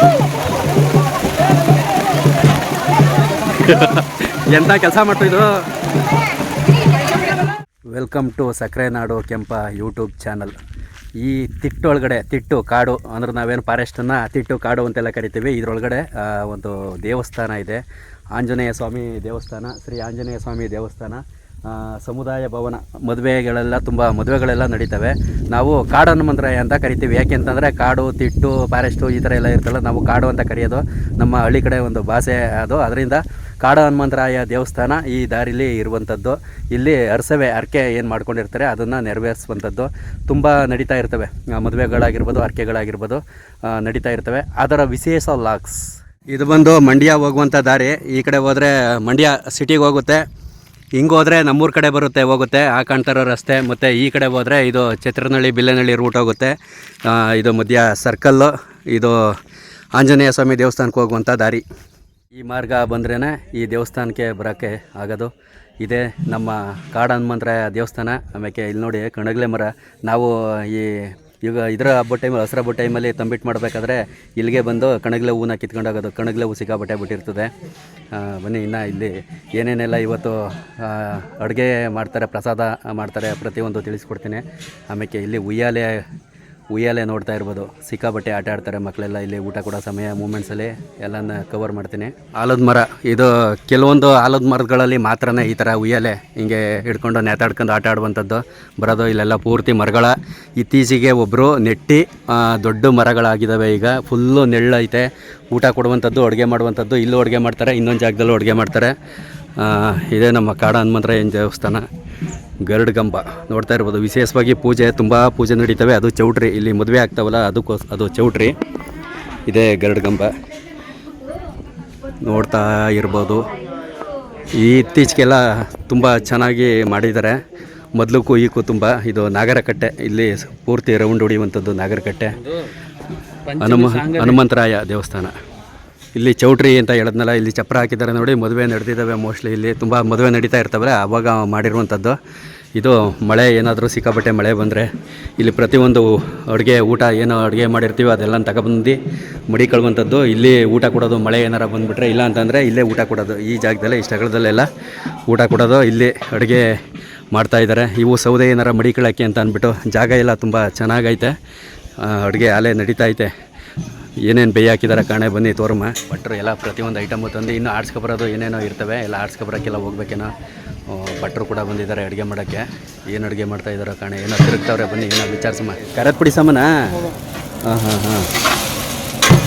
ಎಂಥ ಕೆಲಸ ಮಾಡ್ತಿದ್ರು? ವೆಲ್ಕಮ್ ಟು ಸಕ್ಕರೆ ನಾಡು ಕೆಂಪ ಯೂಟ್ಯೂಬ್ ಚಾನಲ್ ಈ ತಿಟ್ಟೊಳಗಡೆ ತಿಟ್ಟು, ಕಾಡು, ಅಂದ್ರೆ ನಾವೇನು ಫಾರೆಸ್ಟನ್ನು ತಿಟ್ಟು, ಕಾಡು ಅಂತೆಲ್ಲ ಕರಿತೀವಿ. ಇದರೊಳಗಡೆ ಒಂದು ದೇವಸ್ಥಾನ ಇದೆ. ಆಂಜನೇಯ ಸ್ವಾಮಿ ದೇವಸ್ಥಾನ, ಶ್ರೀ ಆಂಜನೇಯ ಸ್ವಾಮಿ ದೇವಸ್ಥಾನ. ಸಮುದಾಯ ಭವನ, ಮದುವೆಗಳೆಲ್ಲ ತುಂಬ ಮದುವೆಗಳೆಲ್ಲ ನಡೀತವೆ. ನಾವು ಕಾಡು ಹನುಮಂತರಾಯ ಅಂತ ಕರಿತೀವಿ. ಯಾಕೆಂತಂದರೆ ಕಾಡು, ತಿಟ್ಟು, ಫಾರೆಸ್ಟು ಈ ಥರ ಎಲ್ಲ ಇರ್ತಲ್ಲ ನಾವು ಕಾಡು ಅಂತ ಕರೆಯೋದು. ನಮ್ಮ ಹಳ್ಳಿ ಕಡೆ ಒಂದು ಭಾಷೆ ಅದು. ಅದರಿಂದ ಕಾಡು ಹನುಮಂತರಾಯ ದೇವಸ್ಥಾನ ಈ ದಾರಿಲಿ ಇರುವಂಥದ್ದು. ಇಲ್ಲಿ ಅರಸವೆ ಅರ್ಕೆ ಏನು ಮಾಡ್ಕೊಂಡಿರ್ತಾರೆ, ಅದನ್ನು ನೆರವೇರಿಸುವಂಥದ್ದು. ತುಂಬ ನಡೀತಾ ಇರ್ತವೆ. ಮದುವೆಗಳಾಗಿರ್ಬೋದು ಅರ್ಕೆಗಳಾಗಿರ್ಬೋದು ನಡೀತಾ ಇರ್ತವೆ. ಅದರ ವಿಶೇಷ ಲಾಕ್ಸ್. ಇದು ಬಂದು ಮಂಡ್ಯ ಹೋಗುವಂಥ ದಾರಿ. ಈ ಕಡೆ ಹೋದರೆ ಮಂಡ್ಯ ಸಿಟಿಗೆ ಹೋಗುತ್ತೆ. ಹಿಂಗೆ ಹೋದರೆ ನಮ್ಮೂರ ಕಡೆ ಬರುತ್ತೆ, ಹೋಗುತ್ತೆ. ಆ ಕಾಣ್ತಾರೋ ರಸ್ತೆ, ಮತ್ತು ಈ ಕಡೆ ಹೋದರೆ ಇದು ಛತ್ರನಹಳ್ಳಿ ಬಿಲ್ಲೆನಹಳ್ಳಿ ರೂಟ್ ಹೋಗುತ್ತೆ. ಇದು ಮಧ್ಯ ಸರ್ಕಲ್ಲು ಇದು ಆಂಜನೇಯ ಸ್ವಾಮಿ ದೇವಸ್ಥಾನಕ್ಕೆ ಹೋಗುವಂಥ ದಾರಿ. ಈ ಮಾರ್ಗ ಬಂದ್ರೇ ಈ ದೇವಸ್ಥಾನಕ್ಕೆ ಬರೋಕ್ಕೆ ಆಗೋದು. ಇದೇ ನಮ್ಮ ಕಾಡ ಹನುಮಂತರಾಯ ದೇವಸ್ಥಾನ. ಆಮೇಲೆ ಇಲ್ಲಿ ನೋಡಿ ಕಣಗಲೆ ಮರ. ನಾವು ಈ ಈಗ ಇದರ ಹಬ್ಬ ಟೈಮಲ್ಲಿ ಹಸ್ರ ಹಬ್ಬ ಟೈಮಲ್ಲಿ ತಂಬಿಟ್ಟು ಮಾಡಬೇಕಾದ್ರೆ ಇಲ್ಲಿಗೆ ಬಂದು ಕಣಗ್ಲೆ ಹೂನ ಕಿತ್ಕೊಂಡೋಗೋದು. ಕಣಗ್ಲೆ ಹೂ ಸಿಕ್ಕಾಬಟ್ಟೆ ಬಿಟ್ಟಿರ್ತದೆ. ಬನ್ನಿ, ಇನ್ನು ಇಲ್ಲಿ ಏನೇನೆಲ್ಲ ಇವತ್ತು ಅಡುಗೆ ಮಾಡ್ತಾರೆ, ಪ್ರಸಾದ ಮಾಡ್ತಾರೆ ಪ್ರತಿಯೊಂದು ತಿಳಿಸ್ಕೊಡ್ತೀನಿ. ಆಮೇಲೆ ಇಲ್ಲಿ ಉಯ್ಯಾಲೆ ಉಯ್ಯಾಲೆ ನೋಡ್ತಾ ಇರ್ಬೋದು. ಸಿಕ್ಕಾಬಟ್ಟೆ ಆಟ ಆಡ್ತಾರೆ ಮಕ್ಕಳೆಲ್ಲ ಇಲ್ಲಿ ಊಟ ಕೊಡೋ ಸಮಯ ಮೂಮೆಂಟ್ಸಲ್ಲಿ ಎಲ್ಲನ ಕವರ್ ಮಾಡ್ತೀನಿ. ಆಲದ ಮರ. ಇದು ಕೆಲವೊಂದು ಆಲದ ಮರಗಳಲ್ಲಿ ಮಾತ್ರನೇ ಈ ಥರ ಉಯ್ಯಾಲೆ ಹಿಂಗೆ ಹಿಡ್ಕೊಂಡು ನೇತಾಡ್ಕೊಂಡು ಆಟ ಆಡುವಂಥದ್ದು. ಬರೋದು ಇಲ್ಲೆಲ್ಲ ಪೂರ್ತಿ ಮರಗಳ. ಇತ್ತೀಚೆಗೆ ಒಬ್ಬರು ನೆಟ್ಟಿ ದೊಡ್ಡ ಮರಗಳಾಗಿದ್ದಾವೆ ಈಗ. ಫುಲ್ಲು ನೆಳ್ಳೈತೆ. ಊಟ ಕೊಡುವಂಥದ್ದು, ಅಡುಗೆ ಮಾಡುವಂಥದ್ದು. ಇಲ್ಲೂ ಅಡುಗೆ ಮಾಡ್ತಾರೆ, ಇನ್ನೊಂದು ಜಾಗದಲ್ಲೂ ಅಡುಗೆ ಮಾಡ್ತಾರೆ. ಇದೇ ನಮ್ಮ ಕಾಡ ಹನುಮಂತರಾಯನ ದೇವಸ್ಥಾನ ಗರುಡಗಂಬ ನೋಡ್ತಾ ಇರ್ಬೋದು ವಿಶೇಷವಾಗಿ ಪೂಜೆ ತುಂಬ ಪೂಜೆ ನಡೀತವೆ. ಅದು ಚೌಟ್ರಿ ಇಲ್ಲಿ ಮದುವೆ ಆಗ್ತಾವಲ್ಲ ಅದಕ್ಕೋಸ್ ಅದು ಚೌಟ್ರಿ. ಇದೇ ಗರುಡಗಂಬ ನೋಡ್ತಾ ಇರ್ಬೋದು. ಈ ಇತ್ತೀಚೆಗೆಲ್ಲ ತುಂಬ ಚೆನ್ನಾಗಿ ಮಾಡಿದ್ದಾರೆ. ಮೊದಲಕ್ಕೂ ಈಗೂ ತುಂಬ ಇದು ನಾಗರಕಟ್ಟೆ ಇಲ್ಲಿ ಪೂರ್ತಿ ರೌಂಡ್ ಹೊಡಿಯುವಂಥದ್ದು ನಾಗರಕಟ್ಟೆ. ಹನುಮ ಹನುಮಂತರಾಯ ದೇವಸ್ಥಾನ. ಇಲ್ಲಿ ಚೌಟ್ರಿ ಅಂತ ಹೇಳಿದ್ನಲ್ಲ, ಇಲ್ಲಿ ಚಪ್ರ ಹಾಕಿದ್ದಾರೆ ನೋಡಿ, ಮದುವೆ ನಡೆದಿದ್ದಾವೆ ಮೋಸ್ಟ್ಲಿ ಇಲ್ಲಿ, ತುಂಬ ಮದುವೆ ನಡೀತಾ ಇರ್ತವಲ್ಲ, ಆವಾಗ ಮಾಡಿರುವಂಥದ್ದು. ಇದು ಮಳೆ ಏನಾದರೂ ಸಿಕ್ಕಾಪಟ್ಟೆ ಮಳೆ ಬಂದರೆ, ಇಲ್ಲಿ ಪ್ರತಿಯೊಂದು ಅಡುಗೆ ಊಟ, ಏನೋ ಅಡುಗೆ ಮಾಡಿರ್ತೀವಿ ಅದೆಲ್ಲ ತಗೊಬಂದು ಮಡಿಕೊಳ್ಳುವಂಥದ್ದು ಇಲ್ಲಿ ಊಟ ಕೊಡೋದು ಮಳೆ ಏನಾರ ಬಂದುಬಿಟ್ರೆ, ಇಲ್ಲ ಅಂತಂದರೆ ಇಲ್ಲೇ ಊಟ ಕೊಡೋದು. ಈ ಜಾಗದಲ್ಲೇ, ಈ ಸ್ಥಳದಲ್ಲೆಲ್ಲ ಊಟ ಕೊಡೋದು, ಇಲ್ಲಿ ಅಡುಗೆ ಮಾಡ್ತಾಯಿದ್ದಾರೆ ಇವು ಸೌದೆ ಏನಾರ ಮಡಿಕೊಳ್ಳೋಕ್ಕೆ ಅಂತ ಅಂದ್ಬಿಟ್ಟು, ಜಾಗ ಎಲ್ಲ ತುಂಬ ಚೆನ್ನಾಗೈತೆ. ಅಡುಗೆ ಆಲೆ ನಡೀತಾ ಐತೆ. ಏನೇನು ಬೇಯಿ ಹಾಕಿದ್ದಾರೆ ಕಾಣೆ, ಬನ್ನಿ ತೋರಮ್ಮ ಭಟ್ರು ಎಲ್ಲ ಪ್ರತಿಯೊಂದು ಐಟಮು ತಂದು ಇನ್ನೂ ಆಡ್ಸ್ಕೊಬರೋದು ಏನೇನೋ ಇರ್ತವೆ, ಎಲ್ಲ ಆಡ್ಸ್ಕೊಬರೋಕ್ಕೆಲ್ಲ ಹೋಗ್ಬೇಕೇನೋ. ಭಟ್ರು ಕೂಡ ಬಂದಿದ್ದಾರೆ ಅಡುಗೆ ಮಾಡೋಕ್ಕೆ. ಏನು ಅಡುಗೆ ಮಾಡ್ತಾ ಇದ್ದಾರೆ ಕಾಣೆ, ಏನೋ ತಿರುಗ್ತಾವ್ರೆ, ಬನ್ನಿ, ಏನೋ ವಿಚಾರಿಸಮ್ಮ. ಖಾರದ ಪುಡಿ ಸಾಮಾನ? ಹಾಂ ಹಾಂ ಹಾಂ.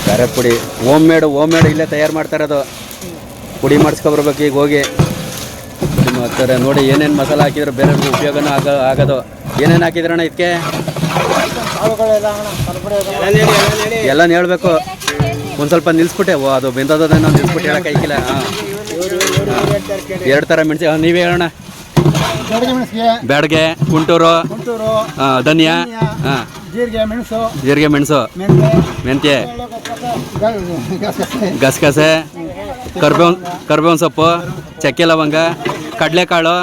ಖಾರದ ಪುಡಿ. ಓಮ್ ಮೇಡು ಓಮ್ ಮೇಡು ಇಲ್ಲೇ ತಯಾರು ಮಾಡ್ತಾ ಇರೋದು. ಪುಡಿ ಮಾಡಿಸ್ಕೊಬರ್ಬೇಕು ಈಗ ಹೋಗಿ. ಮಾಡ್ತಾರೆ ನೋಡಿ ಏನೇನು ಮಸಾಲ ಹಾಕಿದ್ರು ಬೇರೆ ಉಪಯೋಗನೂ ಆಗ ಆಗೋದು. ಏನೇನು ಹಾಕಿದ್ರಣ್ಣ ಇದಕ್ಕೆ ಎಲ್ಲ. ಹೇಳ್ಬೇಕು. ಒಂದು ಸ್ವಲ್ಪ ನಿಲ್ಸ್ಬಿಟ್ಟೆ. ಓ ಅದು ಬೆಂದೋದೇನೋ ನಿಲ್ಸ್ಬಿಟ್ಟು ಹೇಳಕ್ ಐಕಿಲ್ಲ ಹಾಂ. ಎರಡು ಥರ ಮೆಣಸಿ ನೀವೇ ಹೇಳೋಣ. ಬ್ಯಾಡ್ಗೆ ಕುಂಟೂರು ಧನಿಯಾ ಹಾಂ. ಜೀರಿಗೆ ಮೆಣಸು ಜೀರಿಗೆ ಮೆಣಸು ಮೆಂತ್ಯ ಗಸಗಸೆ ಕರ್ಬೇವ್ ಕರ್ಬೇವಿನ ಕರ್ಬೇವಿನ ಸೊಪ್ಪು ಚಕ್ಕೆ ಲವಂಗ ಕಡಲೆಕಾಳು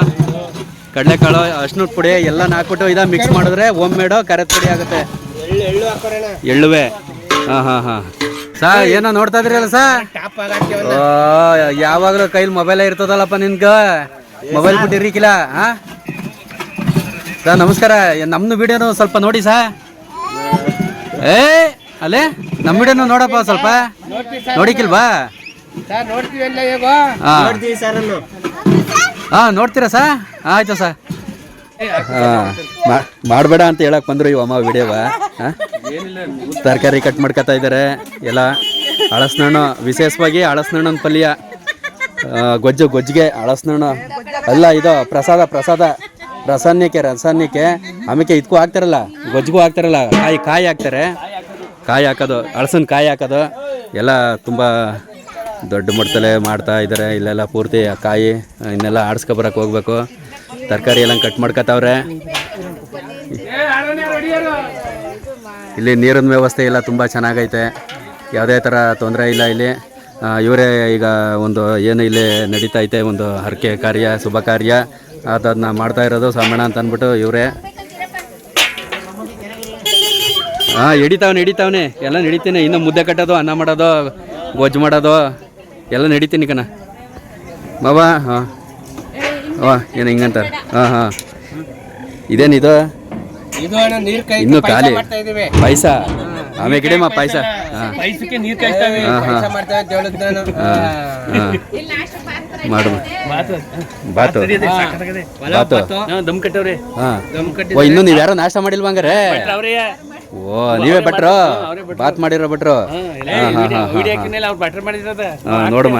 ಕಡಲೆಕಾಳು ಅರ್ಶಿನದ ಪುಡಿ ಎಲ್ಲ ನಾಕ್ಬಿಟ್ಟು ಇದ ಮಿಕ್ಸ್ ಮಾಡಿದ್ರೆ ಓಮ್ ಮೇಡೋ ಕರೆದ ಪುಡಿ ಆಗುತ್ತೆ. ಎಳ್ಳುವೆ. ಹಾಂ ಹಾಂ ಹಾಂ. ಸಾ ಏನೋ ನೋಡ್ತಾ ಇದ್ರಲ್ಲ ಸಾ? ಓ ಯಾವಾಗಲೂ ಕೈಲಿ ಮೊಬೈಲೇ ಇರ್ತದಲ್ಲಪ್ಪ ನಿನ್ಗ? ಮೊಬೈಲ್ ಬಿಟ್ಟಿರಿಕಿಲ್ಲ ಹಾ? ಸಾ ನಮಸ್ಕಾರ. ನಮ್ದು ವಿಡಿಯೋನು ಸ್ವಲ್ಪ ನೋಡಿ ಸಾ. ಏ ಅಲ್ಲೇ ನಮ್ಮ ವಿಡಿಯೋನು ನೋಡಪ್ಪ ಸ್ವಲ್ಪ. ನೋಡಿಕಿಲ್ವಾ? ಸರ್ ಸರ್ ಅನ್ನು. ಹಾಂ ನೋಡ್ತೀರಾ ಸಾ? ಆಯ್ತು ಸಾ. ಹಾಂ ಮಾಡಬೇಡ ಅಂತ ಹೇಳಕ್ ಬಂದ್ರು ಇವ ಅಮ್ಮ ವಿಡಿಯೋವ ತರಕಾರಿ ಕಟ್ ಮಾಡ್ಕೊತಾ ಇದ್ದಾರೆ ಎಲ್ಲ ಹಳಸ್ನಣ್ಣು, ವಿಶೇಷವಾಗಿ ಹಳಸ್ನಣ್ಣನ ಪಲ್ಯ. ಗೊಜ್ಜು, ಗೊಜ್ಜಿಗೆ ಹಳಸ್ನಣ್ಣು. ಅಲ್ಲ, ಇದು ಪ್ರಸಾದ ಪ್ರಸಾದ. ರಸಾನ್ಯಕ್ಕೆ ರಸಾನ್ಯಕ್ಕೆ. ಆಮೇಲೆ ಇದಕ್ಕೂ ಹಾಕ್ತಾರಲ್ಲ, ಗೊಜ್ಜಿಗೂ ಹಾಕ್ತಾರಲ್ಲ, ಕಾಯಿ ಕಾಯಿ ಹಾಕ್ತಾರೆ. ಕಾಯಿ ಹಾಕೋದು, ಹಳಸನ್ ಕಾಯಿ ಹಾಕೋದು. ಎಲ್ಲ ತುಂಬ ದೊಡ್ಡ ಮಟ್ಟದಲ್ಲೇ ಮಾಡ್ತಾ ಇದ್ದಾರೆ ಇಲ್ಲೆಲ್ಲ ಪೂರ್ತಿ ಕಾಯಿ, ಇನ್ನೆಲ್ಲ ಆಡ್ಸ್ಕೊಬರಕ್ಕೆ ಹೋಗ್ಬೇಕು. ತರಕಾರಿ ಎಲ್ಲ ಕಟ್ ಮಾಡ್ಕೊತಾವ್ರೆ ಇಲ್ಲಿ ನೀರಿನ ವ್ಯವಸ್ಥೆ ಎಲ್ಲ ತುಂಬ ಚೆನ್ನಾಗೈತೆ. ಯಾವುದೇ ಥರ ತೊಂದರೆ ಇಲ್ಲ ಇಲ್ಲಿ. ಇವರೇ ಈಗ ಒಂದು ಏನು ಇಲ್ಲಿ ನಡೀತಾ ಐತೆ ಒಂದು ಹರಕೆ ಕಾರ್ಯ, ಶುಭ ಕಾರ್ಯ. ಅದನ್ನ ಮಾಡ್ತಾ ಇರೋದು ಸಾಮಣ್ಣ ಅಂತ ಅಂದ್ಬಿಟ್ಟು ಇವರೇ. ಹಾಂ ಹಿಡಿತಾವ್ನೆ ಹಿಡಿತಾವ್ನೆ. ಎಲ್ಲ ಹಿಡಿತೀನಿ ಇನ್ನು ಮುದ್ದೆ ಕಟ್ಟೋದು, ಅನ್ನ ಮಾಡೋದು, ಗೊಜ್ಜು ಮಾಡೋದು. ಎಲ್ಲ ನಡೀತೀನಿ ಕಣ. ಬಾಬಾ ಹಾಂ. ವಾ ಏನು ಹಿಂಗಂತಾರೆ? ಹಾಂ ಹಾಂ. ಇದೇನಿದು ಇದು? ಅಣ್ಣ ನೀರ್ ಕೈ ಇನ್ನೂ ಪಾಯ್ಸ ಖಾಲಿ. ಮಾಡ್ತಾ ಇದೀವಿ. ಪಾಯಸ? ಆಮೇಲೆ ಹಾಂ. ಹಾ, ಹಾ. ಪಾಯ್ಸ ಹಾಂ ಮಾಡು. ಬಾತು. ಬಾತು. ದಮ್ ಕಟ್ಟವ್ರೆ. ಹಾಂ. ದಮ್ ಕಟ್ಟಿ ಓ ಇನ್ನೂ ನೀವು ಯಾರೋ ನಾಷ್ಟ ಮಾಡಿಲ್ವಾ ಹಂಗಾರೆ? ಓ ನೀವೇ ಭಟ್ರು ಬಾತ್ ಮಾಡಿರೋ ಭಟ್ರು? ನೋಡಮ್ಮ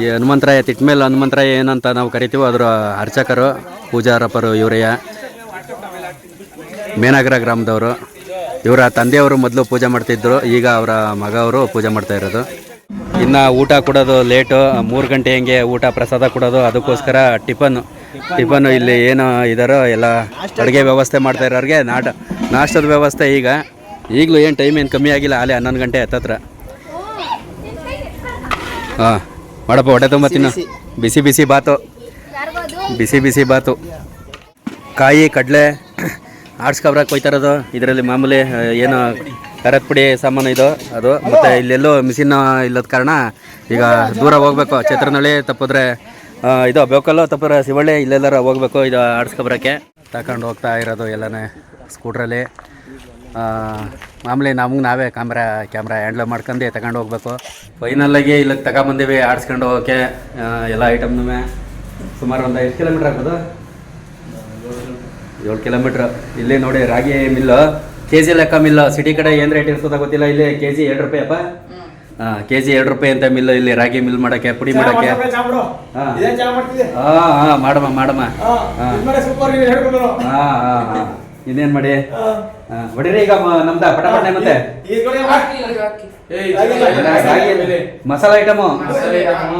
ಈ ಹನುಮಂತರಾಯ ತಿಟ್ಮೇಲೆ ಹನುಮಂತರಾಯ ಏನಂತ ನಾವು ಕರಿತೀವೋ ಅದರ ಅರ್ಚಕರು ಪೂಜಾರಪ್ಪರು ಇವರಯ್ಯ. ಮೇನಗರ ಗ್ರಾಮದವರು. ಇವರ ತಂದೆಯವರು ಮೊದಲು ಪೂಜೆ ಮಾಡ್ತಿದ್ರು ಈಗ ಅವರ ಮಗ ಅವರು ಪೂಜೆ ಮಾಡ್ತಾ ಇರೋದು. ಇನ್ನು ಊಟ ಕೊಡೋದು ಲೇಟು ಮೂರು ಗಂಟೆ ಹಂಗೆ ಊಟ ಪ್ರಸಾದ ಕೊಡೋದು ಅದಕ್ಕೋಸ್ಕರ ಟಿಫನ್. ಟಿಫನ್ ಇಲ್ಲಿ ಏನು ಇದಾರೋ ಎಲ್ಲ ಅಡುಗೆ ವ್ಯವಸ್ಥೆ ಮಾಡ್ತಾ ಇರೋರಿಗೆ ನಾಟ ನಾಷ್ಟದ ವ್ಯವಸ್ಥೆ ಈಗ. ಈಗಲೂ ಏನು ಟೈಮ್ ಏನು ಕಮ್ಮಿ ಆಗಿಲ್ಲ ಅಲ್ಲೇ ಹನ್ನೊಂದು ಗಂಟೆ ಹತ್ತತ್ರ. ಹಾಂ ಮಾಡಪ್ಪ ಹೊಟ್ಟೆ ತುಂಬ ತಿನ್ನು. ಬಿಸಿ ಬಿಸಿ. ಬಾತು. ಬಿಸಿ ಬಿಸಿ ಬಾತು. ಕಾಯಿ ಕಡಲೆ ಆಡ್ಸ್ಕೊಬ್ರಕ್ಕೆ ಕಬ್ರಾಕ್ ಇರೋದು. ಇದರಲ್ಲಿ ಮಾಮೂಲಿ ಏನು ಖಾರದ ಪುಡಿ ಸಾಮಾನು ಇದು ಅದು. ಮತ್ತು ಇಲ್ಲೆಲ್ಲೋ ಮಿಷಿನ್ ಇಲ್ಲದ ಕಾರಣ ಈಗ ದೂರ ಹೋಗ್ಬೇಕು. ಛತ್ರನಳ್ಳಿ ತಪ್ಪಿದ್ರೆ ಇದು ಬೇಕಲ್ಲೋ ತಪ್ಪಿದ್ರೆ ಶಿವಳ್ಳಿ ಇಲ್ಲೆಲ್ಲರೂ ಹೋಗ್ಬೇಕು ಇದು ಆಡ್ಸ್ಕೊಬ್ರಕ್ಕೆ ತಗೊಂಡು ಹೋಗ್ತಾ ಇರೋದು ಎಲ್ಲನೇ. ಸ್ಕೂಟ್ರಲ್ಲಿ. ಮಾಮೂಲಿ ನಮಗೆ ನಾವೇ ಕ್ಯಾಮ್ರಾ ಕ್ಯಾಮ್ರಾ ಹ್ಯಾಂಡಲ್ ಮಾಡ್ಕೊಂಡೇ ತಗೊಂಡು ಹೋಗ್ಬೇಕು. ಫೈನಲ್ಲಾಗಿ ಇಲ್ಲಿಗೆ ತಗೊಂಬಂದೀವಿ ಆಡಿಸ್ಕೊಂಡು ಹೋಗೋಕ್ಕೆ ಎಲ್ಲ ಐಟಮ್ನು ಸುಮಾರು ಒಂದು ಎಷ್ಟು ಕಿಲೋಮೀಟ್ರ್ ಆಗ್ಬೋದು? ಏಳು ಕಿಲೋಮೀಟ್ರ್. ಇಲ್ಲಿ ನೋಡಿ ರಾಗಿ ಮಿಲ್ಲು ಕೆ ಜಿ ಲೆಕ್ಕ ಮಿಲ್ಲು ಸಿಟಿ ಕಡೆ ಏನು ರೇಟ್ ಇರ್ತದ ಗೊತ್ತಿಲ್ಲ ಇಲ್ಲಿ ಕೆ ಜಿ ಎರಡು ರೂಪಾಯಿ ಅಪ್ಪ. ಹಾಂ ಕೆ ಜಿ ಎರಡು ರೂಪಾಯಿ ಅಂತ ಮಿಲ್ಲು ಇಲ್ಲಿ ರಾಗಿ ಮಿಲ್ ಮಾಡೋಕ್ಕೆ ಪುಡಿ ಮಾಡೋಕ್ಕೆ. ಹಾಂ. ಹಾಂ ಮಾಡಮ್ಮ ಮಾಡಮ್ಮ. ಹಾಂ ಹಾಂ ಹಾಂ. ಇನ್ನೇನು ಮಾಡಿ? ಹೊಡಿರಿ ಈಗ ನಮ್ದ ಪಟಾಪಟನೆ ಮತ್ತೆ? ಮಸಾಲ ಐಟಮ್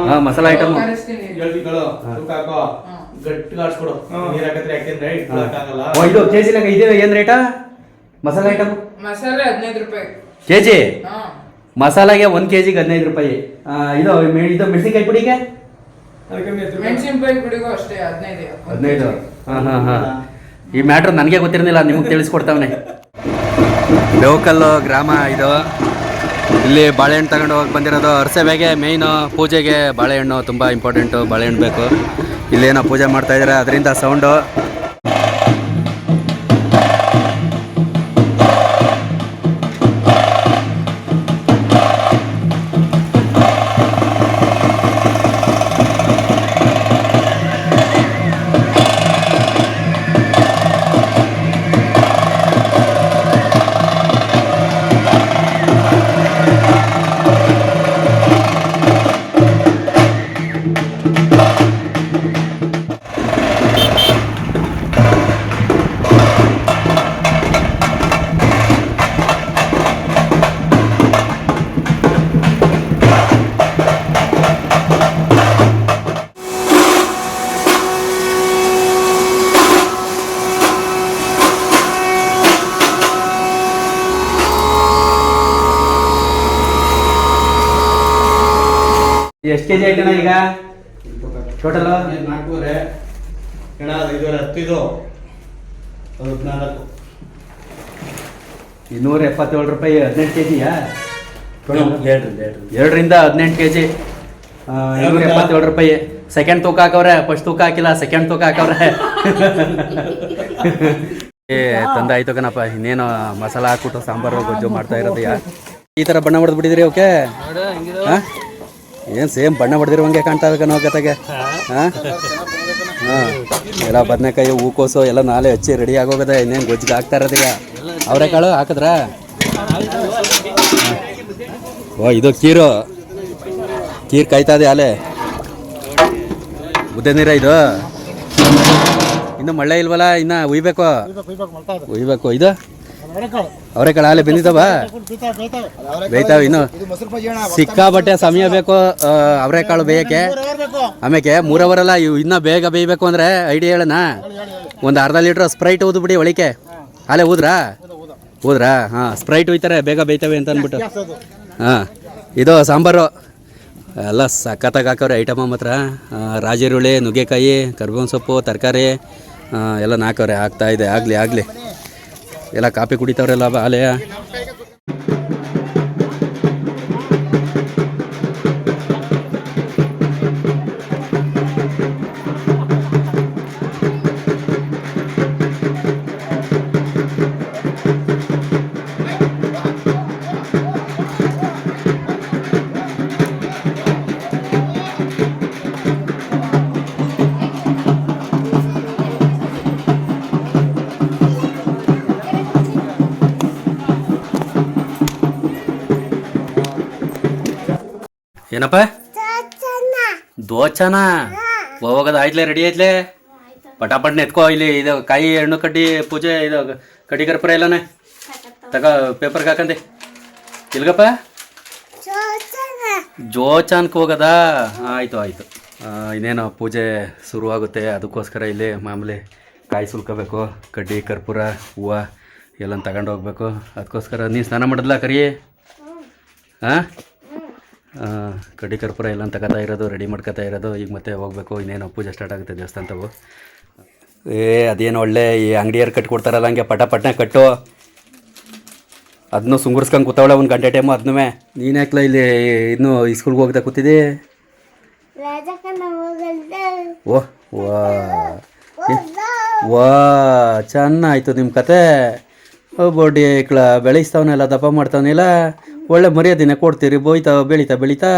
ಹಾ ಮಸಾಲ ಐಟಮ್ ಓ ಇದು ಕೆ ಜಿ ಲೆಕ್ಕ ಏನ್ ಏನು ರೇಟಾ ಮಸಾಲ ಐಟಮ್ ಮಸಾಲೆ ಹದಿನೈದು ರೂಪಾಯಿ. ಕೆಜಿ? ಮಸಾಲಾಗೆ ಒಂದ್ ಕೆ ಜಿಗೆ ಹದಿನೈದು ರೂಪಾಯಿ. ಇದು ಇದು ಮೆಣಸಿನ್ಕಾಯಿ ಪುಡಿಗೆ? ಮೆಣಸಿನ್ಕಾಯಿ ಪುಡಿಗೂ ಅಷ್ಟೇ ಹದಿನೈದು. ಹದಿನೈದು. ಹಾ ಹಾ. ಹಾಂ. ಈ ಮ್ಯಾಟ್ರ್ ನನಗೆ ಗೊತ್ತಿರಲಿಲ್ಲ, ನಿಮಗೆ ತಿಳಿಸ್ಕೊಡ್ತಾವನೆ. ಲೋಕಲ್ ಗ್ರಾಮ ಇದು. ಇಲ್ಲಿ ಬಾಳೆಹಣ್ಣು ತಗೊಂಡು ಹೋಗಿ ಬಂದಿರೋದು ಅರಸೆಬೆಗೆ ಮೇಯ್ನು ಪೂಜೆಗೆ ಬಾಳೆಹಣ್ಣು, ತುಂಬ ಇಂಪಾರ್ಟೆಂಟು ಬಾಳೆಹಣ್ಣು ಬೇಕು. ಇಲ್ಲೇನೋ ಪೂಜೆ ಮಾಡ್ತಾ ಇದ್ದಾರೆ ಅದರಿಂದ ಸೌಂಡು ಎಷ್ಟು ಕೆಜಿ ಐತಣ್ಣ ಈಗ? ಟೋಟಲ್ ನಾಲ್ಕೂವರೆ. ಐದುವರೆ ಹತ್ತು ಇದು. ಹದಿನಾಲ್ಕು. ಇನ್ನೂರ ಎಪ್ಪತ್ತೇಳು ರೂಪಾಯಿ ಹದಿನೆಂಟು ಕೆ ಜಿಯಾ ಎರಡು ಎರಡು ಎರಡರಿಂದ ಹದಿನೆಂಟು ಕೆ ಜಿ ಇನ್ನೂರ ಎಪ್ಪತ್ತೇಳು ರೂಪಾಯಿ. ಸೆಕೆಂಡ್ ತೂಕ ಹಾಕವ್ರೆ ಫಸ್ಟ್ ತೂಕ ಹಾಕಿಲ್ಲ ಸೆಕೆಂಡ್ ತೂಕ ಹಾಕವ್ರೆ. ಏ ತಂದಾಯ್ತು ಕಣಪ್ಪ ಇನ್ನೇನು ಮಸಾಲ ಹಾಕ್ಬಿಟ್ಟು ಸಾಂಬಾರು ಗೊಜ್ಜು ಮಾಡ್ತಾ ಇರೋದು ಯಾ? ಈ ಥರ ಬಣ್ಣ ಹೊಡೆದು ಬಿಟ್ಟಿದ್ರಿ ಓಕೆ? ಹಾಂ? ಏನು ಸೇಮ್ ಬಣ್ಣ ಹೊಡೆದಿರುವಂಗೆ ಕಾಣ್ತಾ ಇದೆ ಕಣೋ ಕತೆಗೆ ಹಾಂ? ಹಾಂ. ಎಲ್ಲ ಬದನೆಕಾಯಿ ಹೂಕೋಸು ಎಲ್ಲ ನಾಲೆ ಹಚ್ಚಿ ರೆಡಿ ಆಗೋಗದೆ ಇನ್ನೇನು ಗೊಜ್ಜಿಗೆ ಹಾಕ್ತಾ ಇರೋದೀಗ. ಅವರೆಕಾಳು ಹಾಕಿದ್ರಾ? ಓ ಇದು ಕೀರು. ಕೀರು ಕಾಯ್ತಾ ಇದೆ ಆಲೆ ಉದ್ದೆ ನೀರ ಇದು? ಇನ್ನು ಮಳೆ ಇಲ್ವಲ್ಲ ಇನ್ನ ಉಯ್ಬೇಕು? ಉಯ್ಬೇಕು ಇದು? ಅವರೆಕಾಳು ಆಲೆ ಬೆಂದಿದ್ದಾವ ಬೇಯ್ತಾವ ಇನ್ನು? ಸಿಕ್ಕಾಬಟ್ಟೆ ಸಮಯ ಬೇಕು ಅವರೆಕಾಳು ಬೇಯಕ್ಕೆ ಆಮೇಲೆ ಮೂರ್ ಅವರ್ ಅಲ್ಲ ಇವು ಇನ್ನ ಬೇಗ ಬೇಯಬೇಕು ಅಂದ್ರೆ ಐಡಿಯಾ ಹೇಳಣ? ಒಂದು ಅರ್ಧ ಲೀಟ್ರ್ ಸ್ಪ್ರೈಟ್ ಊದು ಬಿಡಿ ಒಳಿಕೆ ಆಲೆ ಊದ್ರಾ? ಊದ್ರಾ? ಹಾಂ ಸ್ಪ್ರೈಟ್ ಹೋಯ್ತಾರೆ ಬೇಗ ಬೇಯ್ತವೆ ಅಂತ ಅಂದ್ಬಿಟ್ಟು. ಹಾಂ, ಇದು ಸಾಂಬಾರು. ಎಲ್ಲ ಸಖತ್ತಾಗಿ ಹಾಕವ್ರೆ ಐಟಮ ಮಾತ್ರ. ರಾಜರುಳ್ಳಿ ರಾಜಿರುಳಿ ನುಗ್ಗೆಕಾಯಿ, ಕರ್ಬೇವಿನ ಸೊಪ್ಪು, ತರಕಾರಿ ಎಲ್ಲ ಹಾಕವ್ರೆ, ಆಗ್ತಾ ಇದೆ, ಆಗಲಿ ಆಗಲಿ. ಎಲ್ಲ ಕಾಫಿ ಕುಡಿತಾವ್ರೆಲ್ಲ ಬಾಲೆಯ ಏನಪ್ಪ? ದೋಚನ ಹೋಗೋದು ಆಯ್ತಲೆ ರೆಡಿ ಆಯ್ತಲೆ? ಪಟಾಪಟ್ ಎತ್ಕೋ ಇಲ್ಲಿ ಇದು ಕಾಯಿ ಹಣ್ಣು ಕಡ್ಡಿ ಪೂಜೆ ಇದು ಕಡ್ಡಿ ಕರ್ಪೂರ ಎಲ್ಲನೇ? ತಗ. ಪೇಪರ್ಗೆ ಹಾಕಂದೆ ಇಲ್ಗಪ್ಪ? ಜೋಚಾನ್ಕ್ ಹೋಗದಾ? ಆಯಿತು ಆಯಿತು. ಇನ್ನೇನು ಪೂಜೆ ಶುರುವಾಗುತ್ತೆ ಅದಕ್ಕೋಸ್ಕರ ಇಲ್ಲಿ ಮಾಮೂಲಿ ಕಾಯಿ ಸುಲ್ಕೋಬೇಕು ಕಡ್ಡಿ ಕರ್ಪೂರ ಹೂವು ಎಲ್ಲ ತಗೊಂಡು ಹೋಗ್ಬೇಕು ಅದಕ್ಕೋಸ್ಕರ ನೀನು ಸ್ನಾನ ಮಾಡಿದ್ಲಾ ಕರಿ ಹಾಂ ಕಡ್ಡಿ ಕರ್ಪೂರ ಎಲ್ಲ ತಗೋತಾ ಇರೋದು ರೆಡಿ ಮಾಡ್ಕೊತಾ ಇರೋದು. ಈಗ ಮತ್ತೆ ಹೋಗ್ಬೇಕು ಇನ್ನೇನು ಪೂಜೆ ಸ್ಟಾರ್ಟ್ ಆಗುತ್ತೆ ದೇವಸ್ಥಾನದವು ಏ ಅದೇನು ಒಳ್ಳೆ ಈ ಅಂಗಡಿಯವ್ರು ಕಟ್ಕೊಡ್ತಾರಲ್ಲ ಹಂಗೆ ಪಟ ಪಟ್ನೆ ಕಟ್ಟು. ಅದನ್ನು ಸುಂಗುರ್ಸ್ಕೊಂಡು ಕೂತಾವಳೆ ಒಂದು ಗಂಟೆ ಟೈಮು ಅದನ್ನೂ ನೀನು ಯಾಕಲ ಇಲ್ಲಿ ಇನ್ನೂ ಸ್ಕೂಲ್ಗೆ ಹೋಗ್ತಾ ಕೂತಿದ್ದಿ? ಓ ವಾ. ವಾ ಚೆನ್ನಾಯ್ತು ನಿಮ್ಮ ಕತೆ. ಬೋಡಿ ಇಕ್ಳ ಬೆಳೆಸ್ತಾವನೆಲ್ಲ ದಪ್ಪ ಮಾಡ್ತಾವನೆಲ್ಲ. ಒಳ್ಳೆ ಮರ್ಯಾದೆನ ಕೊಡ್ತೀರಿ ಬೋಯ್ತಾ ಬೆಳೀತಾ ಬೆಳೀತಾ.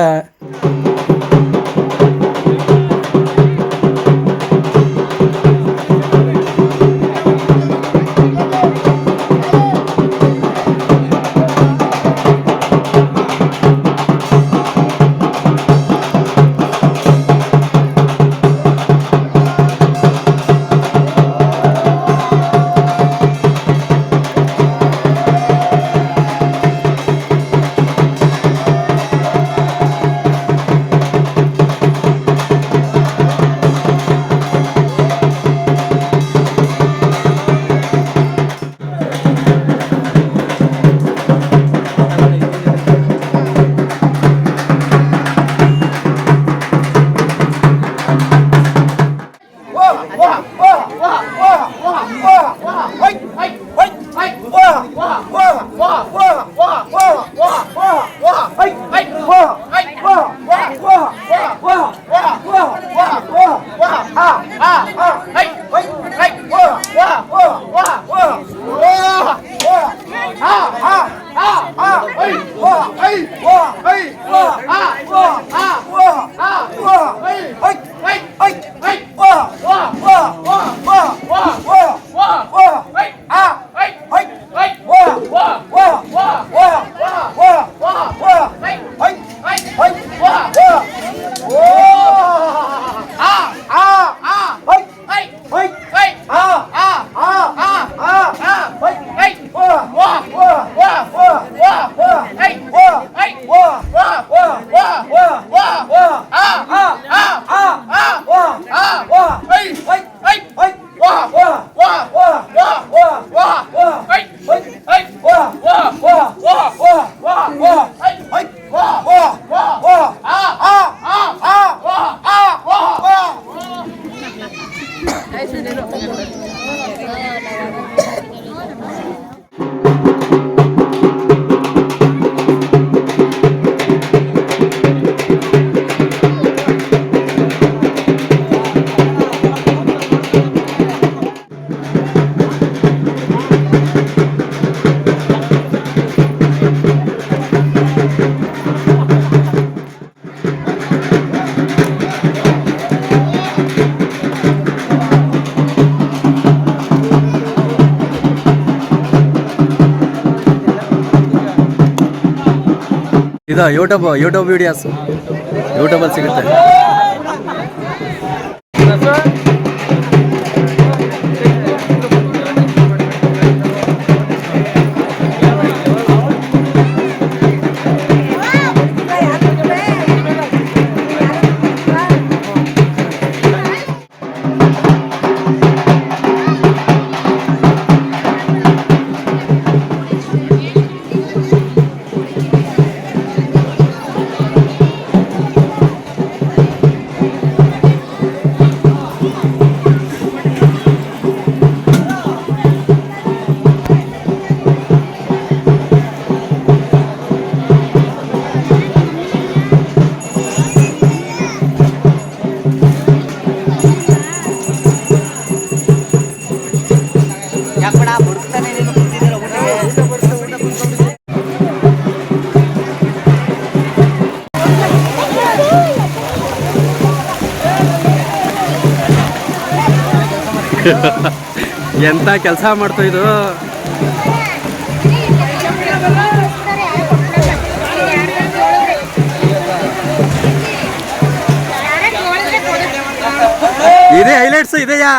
ಇದು ಯೂಟ್ಯೂಬ್ ಯೂಟ್ಯೂಬ್ ವಿಡಿಯೋಸ್ ಯೂಟ್ಯೂಬಲ್ಲಿ ಸಿಗುತ್ತೆ. ಎಂತ ಕೆಲಸ ಮಾಡ್ತು ಇದು ಇದೇ ಹೈಲೈಟ್ಸ್ ಇದೆಯಾ?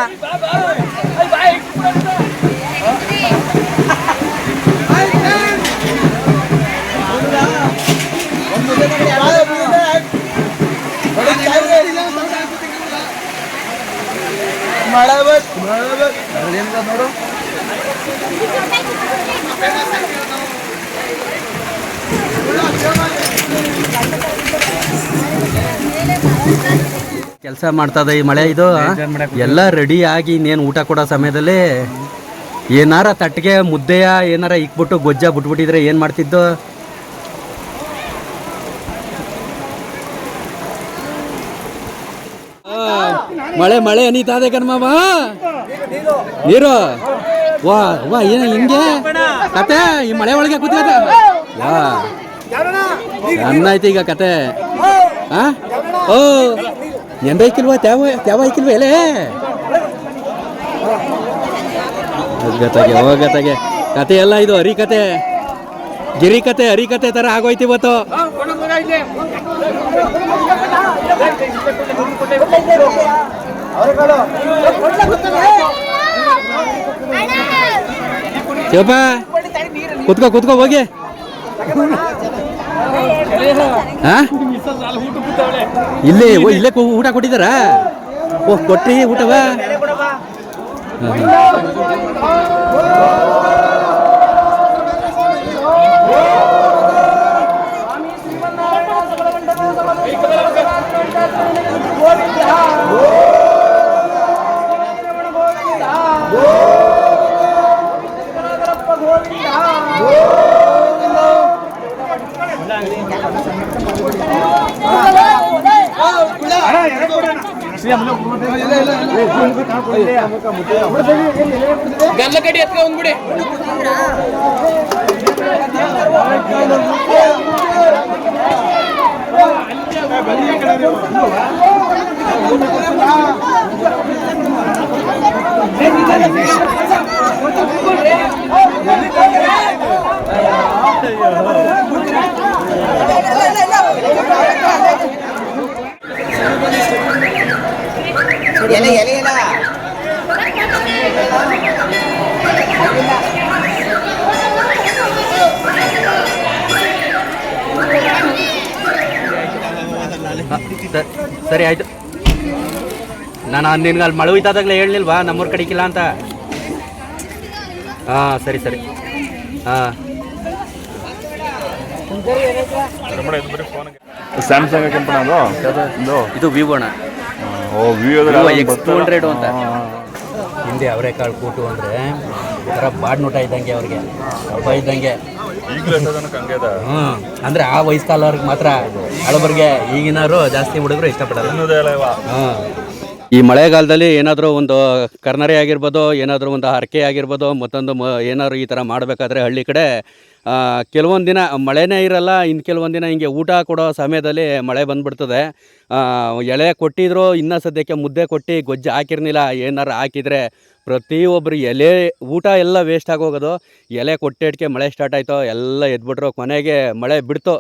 ಕೆಲಸ ಮಾಡ್ತದ ಈ ಮಳೆ ಇದು ಎಲ್ಲ ರೆಡಿ ಆಗಿ ಇನ್ನೇನು ಊಟ ಕೊಡೋ ಸಮಯದಲ್ಲಿ ಏನಾರ ತಟ್ಟಿಗೆ ಮುದ್ದೆಯ ಏನಾರ ಇಕ್ಬಿಟ್ಟು ಗೊಜ್ಜ ಬಿಟ್ಬಿಟ್ಟಿದ್ರೆ ಏನು ಮಾಡ್ತಿದ್ದು? ಮಳೆ ಮಳೆ ಅನಿತಾದೆ ಕಣ್ಮಾವ ನೀರು. ವಾ ವಾ, ಏನ ಹಿಂಗೆ? ಕತೆ, ಈ ಮಳೆ ಒಳಗೆ ಕೂತ್ಕತ ವಾ ಐತಿ ಈಗ ಕತೆ. ಆ? ಓ. ಎಂದ ತ್ಯಾವ ತ್ಯಾವ ಐಕಿಲ್ವ ಎಲೆ ಹೋಗತ್ತಾಗೆ ಹೋಗತ್ತಾಗೆ ಕತೆ ಎಲ್ಲ ಇದು ಹರಿ ಕತೆ ಗಿರಿ ಕತೆ ಹರಿ ಕತೆ ತರ ಆಗೋಯ್ತಿ ಇವತ್ತು. ಶಿವಪ್ಪ ಕುತ್ಕೋ ಕುತ್ಕೋ ಹೋಗಿ. ಇಲ್ಲೇ ಇಲ್ಲೇ ಊಟ ಕೊಟ್ಟಿದಾರ ಓ ಕೊಟ್ರಿ ಊಟವ? ಗಲ್ಲ ಕಡಿ ನಾನು ನಿನ್ಗೆ ಅಲ್ಲಿ ಮಳೆ ಹೋಯ್ತಾದಾಗಲೇ ಹೇಳಲಿಲ್ವಾ? ನಮ್ಮೂರ ಕಡೆಗಿಲ್ಲ ಅಂತ. ಹಾಂ ಸರಿ ಸರಿ. ಹಾಂ. ಸ್ಯಾಮ್ಸಂಗ್ ಕಂಪನಿ ಅದು? ಇದು? ಇದು ವಿವೋಣ ಓ Vivo Vivo X two hundred ಅಂತ. ಹಿಂದೆ ಅವರೆಕಾಳು ಕೂಟು ಅಂದರೆ ಒಂಥರ ಬಾಡ್ ನೋಟ ಇದ್ದಂಗೆ ಅವ್ರಿಗೆ. ಹಬ್ಬ ಇದ್ದಂಗೆ. ಹ್ಞೂ ಅಂದರೆ ಆ ವಯಸ್ಕಾಲವ್ರಿಗೆ ಮಾತ್ರ. ಹಳಬರಿಗೆ ಈಗಿನವರು ಜಾಸ್ತಿ ಹುಡುಗರು ಇಷ್ಟಪಡಲ್ಲ. ಹ್ಞೂ ಈ ಮಳೆಗಾಲದಲ್ಲಿ ಏನಾದರೂ ಒಂದು ಕರ್ನರೆ ಆಗಿರ್ಬೋದು, ಏನಾದರೂ ಒಂದು ಹರಕೆ ಆಗಿರ್ಬೋದು, ಮತ್ತೊಂದು ಮ, ಏನಾದ್ರು ಈ ಥರ ಮಾಡಬೇಕಾದ್ರೆ ಹಳ್ಳಿ ಕಡೆ ಕೆಲವೊಂದು ದಿನ ಮಳೆನೇ ಇರಲ್ಲ ಇನ್ನು ಕೆಲವೊಂದು ದಿನ ಹಿಂಗೆ ಊಟ ಕೊಡೋ ಸಮಯದಲ್ಲಿ ಮಳೆ ಬಂದುಬಿಡ್ತದೆ. ಎಳೆ ಕೊಟ್ಟಿದ್ರು ಇನ್ನೂ ಸದ್ಯಕ್ಕೆ ಮುದ್ದೆ ಕೊಟ್ಟು ಗೊಜ್ಜು ಹಾಕಿರ್ನಿಲ್ಲ ಏನಾರು ಹಾಕಿದರೆ ಪ್ರತಿಯೊಬ್ಬರು ಎಲೆ, ಊಟ ಎಲ್ಲ ವೇಸ್ಟ್ ಆಗೋಗೋದು ಎಲೆ ಕೊಟ್ಟಿಡ್ಕೆ ಮಳೆ ಸ್ಟಾರ್ಟ್ ಆಯಿತು, ಎಲ್ಲ ಎದ್ಬಿಟ್ರು, ಕೊನೆಗೆ ಮಳೆ ಬಿಡ್ತು.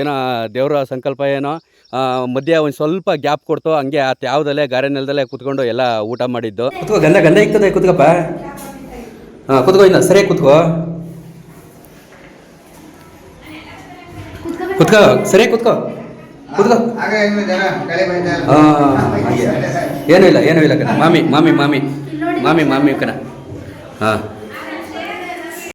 ಏನೋ ದೇವರ ಸಂಕಲ್ಪ ಏನೋ. ಮಧ್ಯೆ ಒಂದು ಸ್ವಲ್ಪ ಗ್ಯಾಪ್ ಕೊಡ್ತು, ಹಂಗೆ ಆ ಯಾವುದಲ್ಲೇ ಗಾರೆ ನೆಲದಲ್ಲೇ ಕುತ್ಕೊಂಡು ಎಲ್ಲ ಊಟ ಮಾಡಿದ್ದು. ಕುತ್ಕೋ, ಗಂಧ ಗಂಧ ಇಕ್ಕದೆ ಕುತ್ಕಪ್ಪ. ಹಾಂ, ಕುತ್ಕೋ, ಇಲ್ಲ, ಸರಿಯಾಗಿ ಕುತ್ಕೋ. ಕುತ್ಕೋ, ಸರಿಯಾಗಿ ಕುತ್ಕೋ. ಕುತ್ಕೋ. ಏನೂ ಇಲ್ಲ ಏನೂ ಇಲ್ಲ ಕಣ. ಮಾಮಿ ಮಾಮಿ ಮಾಮಿ. ಮಾಮಿ ಮಾಮಿ ಕಣ. ಹಾಂ.